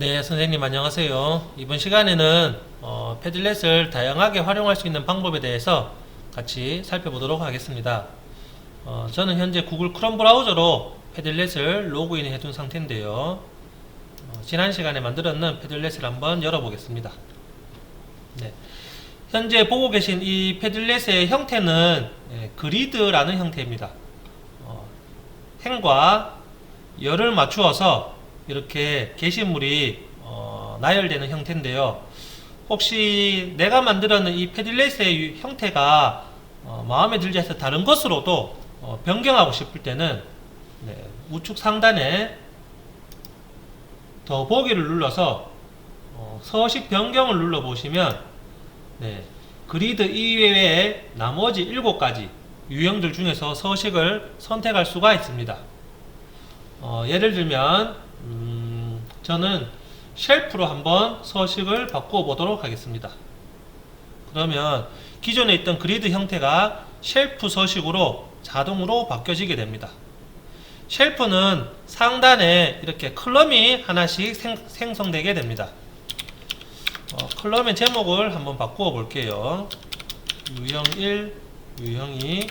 네, 선생님 안녕하세요. 이번 시간에는 어, 패들렛을 다양하게 활용할 수 있는 방법에 대해서 같이 살펴보도록 하겠습니다. 어, 저는 현재 구글 크롬 브라우저로 패들렛을 로그인 해 둔 상태인데요. 어, 지난 시간에 만들었는 패들렛을 한번 열어보겠습니다. 네. 현재 보고 계신 이 패들렛의 형태는 예, 그리드라는 형태입니다. 어, 행과 열을 맞추어서 이렇게 게시물이 어, 나열되는 형태인데요. 혹시 내가 만들어낸 이 패들렛의 형태가 어, 마음에 들지 않아서 다른 것으로도 어, 변경하고 싶을 때는 네, 우측 상단에 더보기를 눌러서 어, 서식 변경을 눌러 보시면 네, 그리드 이외에 나머지 7가지 유형들 중에서 서식을 선택할 수가 있습니다. 어, 예를 들면 음, 저는 쉘프로 한번 서식을 바꾸어 보도록 하겠습니다. 그러면 기존에 있던 그리드 형태가 쉘프 서식으로 자동으로 바뀌어지게 됩니다. 쉘프는 상단에 이렇게 컬럼이 하나씩 생, 성되게 됩니다. 어, 컬럼의 제목을 한번 바꾸어 볼게요. 유형 1, 유형 2,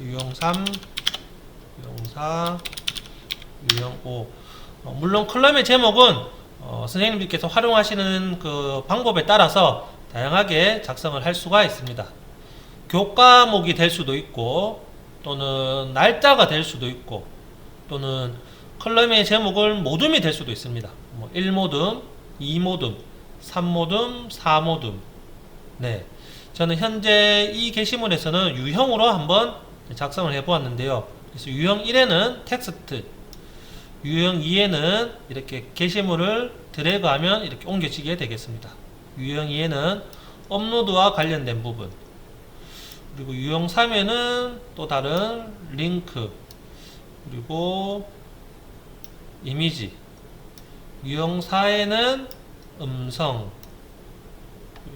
유형 3, 유형 4, 유형 5. 어, 물론 컬럼의 제목은 어, 선생님들께서 활용하시는 그 방법에 따라서 다양하게 작성을 할 수가 있습니다. 교과목이 될 수도 있고 또는 날짜가 될 수도 있고 또는 컬럼의 제목을 모둠이 될 수도 있습니다. 뭐 1모둠, 2모둠, 3모둠, 4모둠. 네. 저는 현재 이 게시물에서는 유형으로 한번 작성을 해 보았는데요. 그래서 유형 1에는 텍스트, 유형 2에는 이렇게 게시물을 드래그하면 이렇게 옮겨지게 되겠습니다. 유형 2에는 업로드와 관련된 부분, 그리고 유형 3에는 또 다른 링크, 그리고 이미지, 유형 4에는 음성,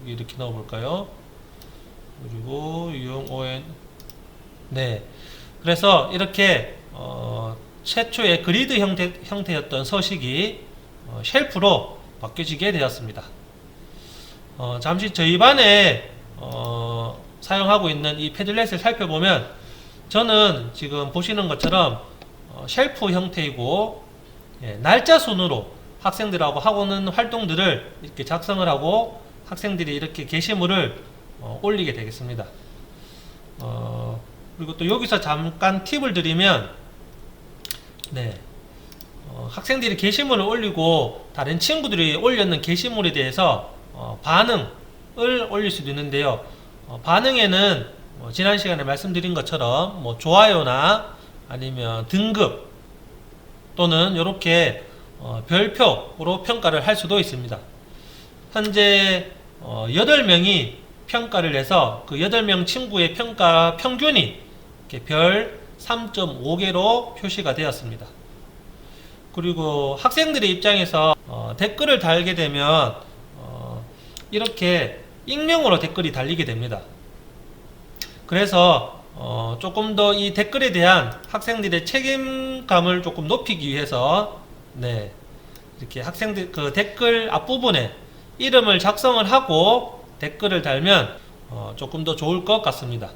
이렇게 넣어볼까요? 그리고 유형 5엔 네. 그래서 이렇게 어, 최초의 그리드 형태, 형태였던 서식이 어, 쉘프로 바뀌어지게 되었습니다. 어, 잠시 저희 반에 어, 사용하고 있는 이 패들렛을 살펴보면 저는 지금 보시는 것처럼 어, 쉘프 형태이고 예, 날짜 순으로 학생들하고 하고 있는 활동들을 이렇게 작성을 하고 학생들이 이렇게 게시물을 어, 올리게 되겠습니다. 어, 그리고 또 여기서 잠깐 팁을 드리면 네. 어, 학생들이 게시물을 올리고 다른 친구들이 올렸는 게시물에 대해서 어, 반응을 올릴 수도 있는데요. 어, 반응에는 뭐 지난 시간에 말씀드린 것처럼 뭐 좋아요나 아니면 등급 또는 이렇게 어, 별표로 평가를 할 수도 있습니다. 현재 어, 8명이 평가를 해서 그 8명 친구의 평가 평균이 별 3.5개로 표시가 되었습니다. 그리고 학생들의 입장에서 어, 댓글을 달게 되면 어, 이렇게 익명으로 댓글이 달리게 됩니다. 그래서 어, 조금 더 이 댓글에 대한 학생들의 책임감을 조금 높이기 위해서 네 이렇게 학생들 그 댓글 앞부분에 이름을 작성을 하고 댓글을 달면 어, 조금 더 좋을 것 같습니다.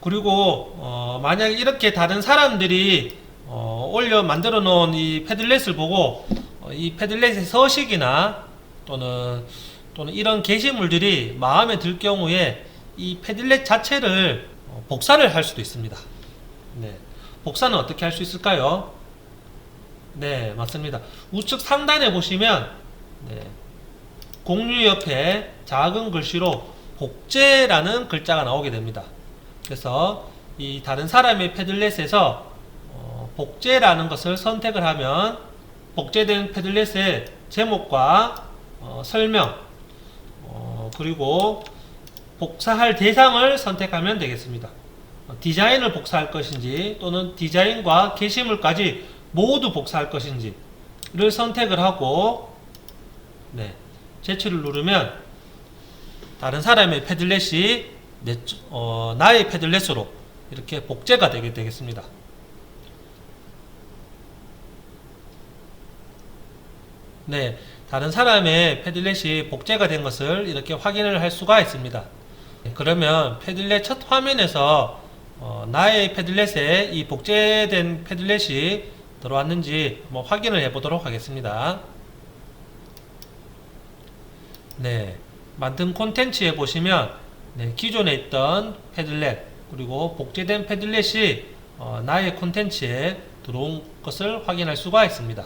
그리고 어, 만약 이렇게 다른 사람들이 어, 올려 만들어 놓은 이 패들렛을 보고 어, 이 패들렛의 서식이나 또는 또는 이런 게시물들이 마음에 들 경우에 이 패들렛 자체를 어, 복사를 할 수도 있습니다. 네. 복사는 어떻게 할 수 있을까요? 네, 맞습니다. 우측 상단에 보시면 네, 공유 옆에 작은 글씨로 복제라는 글자가 나오게 됩니다. 그래서 이 다른 사람의 패들렛에서 어, 복제라는 것을 선택을 하면 복제된 패들렛의 제목과 어, 설명 어, 그리고 복사할 대상을 선택하면 되겠습니다. 어, 디자인을 복사할 것인지 또는 디자인과 게시물까지 모두 복사할 것인지를 선택을 하고 네, 제출을 누르면 다른 사람의 패들렛이 내, 어, 나의 패들렛으로 이렇게 복제가 되게 되겠습니다. 네, 다른 사람의 패들렛이 복제가 된 것을 이렇게 확인을 할 수가 있습니다. 네, 그러면 패들렛 첫 화면에서 어, 나의 패들렛에 이 복제된 패들렛이 들어왔는지 한번 확인을 해보도록 하겠습니다. 네, 만든 콘텐츠에 보시면 네, 기존에 있던 패들렛 그리고 복제된 패들렛이 어, 나의 콘텐츠에 들어온 것을 확인할 수가 있습니다.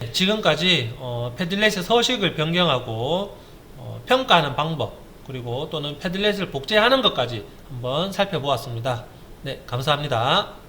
네, 지금까지 어, 패들렛의 서식을 변경하고 어, 평가하는 방법 그리고 또는 패들렛을 복제하는 것까지 한번 살펴보았습니다. 네, 감사합니다.